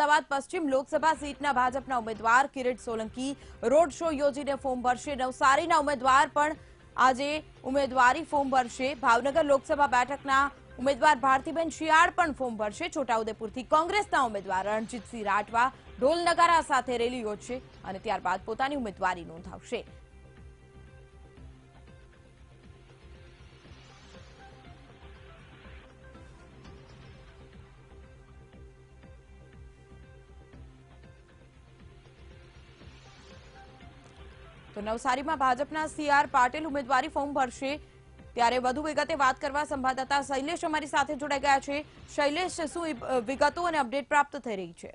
અમદાવાદ પશ્ચિમ લોકસભા સીટના ભાજપના ઉમેદવાર કિરીટ સોલંકી રોડ શો યોજીને ફોર્મ ભરશે. નવસારીના ઉમેદવાર પણ આજે ઉમેદવારી ફોર્મ ભરશે. ભાવનગર લોકસભા બેઠકના ઉમેદવાર ભારતીબેન શિયાળ પણ ફોર્મ ભરશે. છોટાઉદેપુરથી કોંગ્રેસના ઉમેદવાર રણજીતસિંહ રાઠવા ઢોલ નગારા સાથે રેલી યોજશે અને ત્યારબાદ પોતાની ઉમેદવારી નોંધાવશે. તો નવસારીમાં ભાજપના સીઆર પાટીલ ઉમેદવારી ફોર્મ ભરશે. ત્યારે વધુ વિગતે વાત કરવા સંવાદદાતા શૈલેષ અમારી સાથે જોડાઈ ગયા છે. શૈલેષ, શું વિગતો અને અપડેટ પ્રાપ્ત થઈ રહી છે?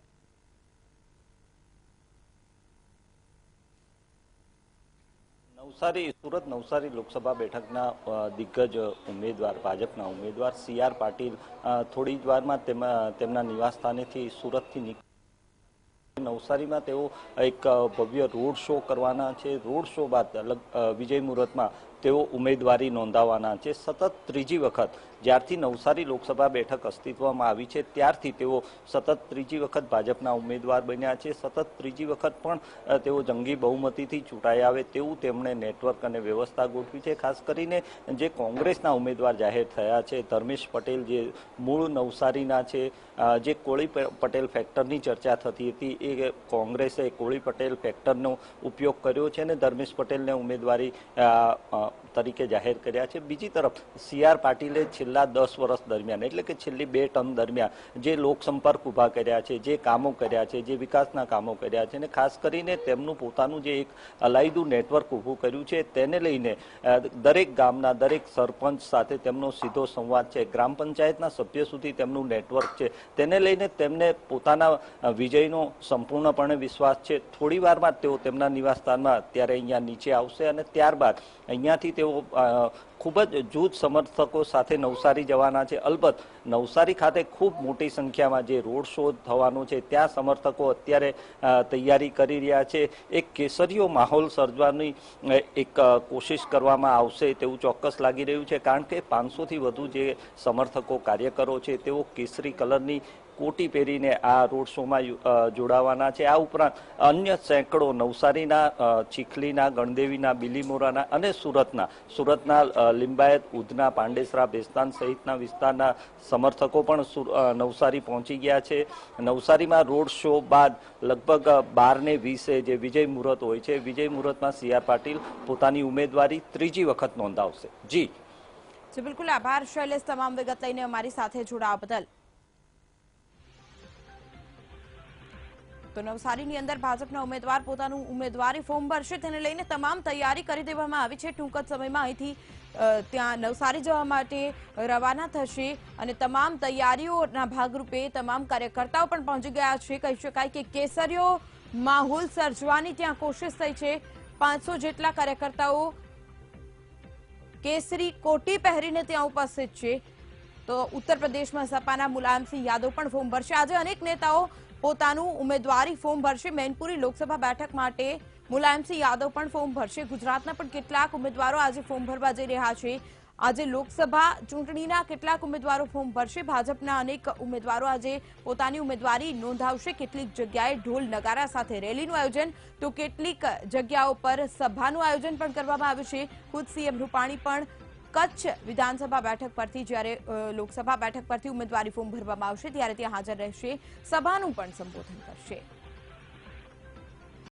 નવસારી, સુરત નવસારી લોકસભા બેઠકના દિગ્ગજ ઉમેદવાર, ભાજપના ઉમેદવાર સી આર પાટીલ થોડી જ વારમાં તેમાં, તેમના નિવાસસ્થાનેથી સુરતથી નીકળી નવસારીમાં તેઓ એક ભવ્ય રોડ શો કરવાના છે. રોડ શો બાદ વિજય મુહૂર્તમાં તેઓ ઉમેદવારી નોંધાવવાના છે. સતત ત્રીજી વખત જ્યારથી નવસારી લોકસભા બેઠક અસ્તિત્વમાં આવી છે, ત્યારથી તેઓ સતત ત્રીજી વખત ભાજપના ઉમેદવાર બન્યા છે. સતત ત્રીજી વખત પણ તેઓ જંગી બહુમતીથી ચૂંટાઈ આવે તેવું તેમણે નેટવર્ક અને વ્યવસ્થા ગોઠવી છે. ખાસ કરીને જે કોંગ્રેસના ઉમેદવાર જાહેર થયા છે, ધર્મેશ પટેલ જે મૂળ નવસારીના છે જે કોળી પટેલ ફેક્ટરની ચર્ચા થતી હતી, એ કોંગ્રેસે કોળી પટેલ ફેક્ટરનો ઉપયોગ કર્યો છે અને ધર્મેશ પટેલને ઉમેદવારી તરીકે જાહેર કર્યા છે. બીજી તરફ સી આર પાટીલે છેલ્લા દસ વર્ષ દરમિયાન, એટલે કે છેલ્લી બે ટર્મ દરમિયાન, જે લોકસંપર્ક ઊભા કર્યા છે, જે કામો કર્યા છે, જે વિકાસના કામો કર્યા છે, અને ખાસ કરીને તેમનું પોતાનું જે એક અલાયદું નેટવર્ક ઊભું કર્યું છે, તેને લઈને દરેક ગામના દરેક સરપંચ સાથે તેમનો સીધો સંવાદ છે. ગ્રામ પંચાયતના સભ્ય સુધી તેમનું નેટવર્ક છે. તેને લઈને તેમને પોતાના વિજયનો સંપૂર્ણપણે વિશ્વાસ છે. થોડી વારમાં તેઓ તેમના નિવાસસ્થાનમાં અત્યારે અહીંયા નીચે આવશે અને ત્યારબાદ અહીંયાથી તેઓ ખૂબ જ જૂથ સમર્થકો સાથે નવસારી જવાના છે. અલબત્ત નવસારી ખાતે ખૂબ મોટી સંખ્યામાં જે રોડ શો થવાનો છે, ત્યાં સમર્થકો અત્યારે તૈયારી કરી રહ્યા છે. એક કેસરીયો માહોલ સર્જવાની એક કોશિશ કરવામાં આવશે તેવું ચોક્કસ લાગી રહ્યું છે. કારણ કે પાંચસોથી વધુ જે સમર્થકો, કાર્યકરો છે, તેઓ કેસરી કલરની કોટી પહેરીને આ રોડ શોમાં જોડાવાના છે. આ ઉપરાંત અન્ય સેંકડો નવસારીના ચીખલીના, ગણદેવીના, બિલીમોરાના અને સુરતના સુરતના લિંબાયત, ઉધના, પાંડેસરા, બેસ્તાન સહિતના વિસ્તારના સમર્થકો પણ સુર- નવસારી પહોંચી ગયા છે. નવસારીમાં રોડ શો બાદ લગભગ બાર ને વીસે જે વિજય મુહૂર્ત હોય છે, વિજય મુહૂર્તમાં સી આર પાટીલ પોતાની ઉમેદવારી ત્રીજી વખત નોંધાવશે. જી. જી, બિલકુલ આભાર, શૈલેષ, તમામ વિગત લઈને અમારી સાથે જોડાવા બદલ. તો નવસારીની અંદર ભાજપના ઉમેદવાર પોતાનું ઉમેદવારી ફોર્મ ભરશે. તેને લઈને તમામ તૈયારી કરી દેવામાં આવી છે. ટૂંક જ સમયમાં અહીંથી ત્યાં નવસારી જવા માટે રવાના થશે અને તમામ તૈયારીઓના ભાગરૂપે તમામ કાર્યકર્તાઓ પણ પહોંચી ગયા છે. કહી શકાય કે કેસરીઓ, માહોલ સર્જવાની ત્યાં કોશિશ થઈ છે. પાંચસો જેટલા કાર્યકર્તાઓ કેસરી કોટી પહેરીને ત્યાં ઉપસ્થિત છે. તો ઉત્તર પ્રદેશમાં સપાના મુલાયમસિંહ યાદવ પણ ફોર્મ ભરશે. આજે અનેક નેતાઓ પોતાનું ઉમેદવારી ફોર્મ ભરશે. મેનપુરી લોકસભા બેઠક માટે મુલાયમસિંહ યાદવ પણ ફોર્મ ભરશે. ગુજરાતના પણ કેટલાક ઉમેદવારો આજે ફોર્મ ભરવા જઈ રહ્યા છે. આજે લોકસભા ચૂંટણીના કેટલાક ઉમેદવારો ફોર્મ ભરશે. ભાજપના અનેક ઉમેદવારો આજે પોતાની ઉમેદવારી નોંધાવશે. કેટલીક જગ્યાએ ઢોલ નગારા સાથે રેલીનું આયોજન. તો કેટલીક જગ્યાઓ પર સભાનું આયોજન પણ કરવામાં આવ્યું છે. ખુદ સીએમ રૂપાણી પણ કચ્છ વિધાનસભા બેઠક પરથી જ્યારે લોકસભા બેઠક પરથી ઉમેદવારી ફોર્મ ભરવામાં આવશે, ત્યારે ત્યાં હાજર રહેશે સભાનું પણ સંબોધન કરશે.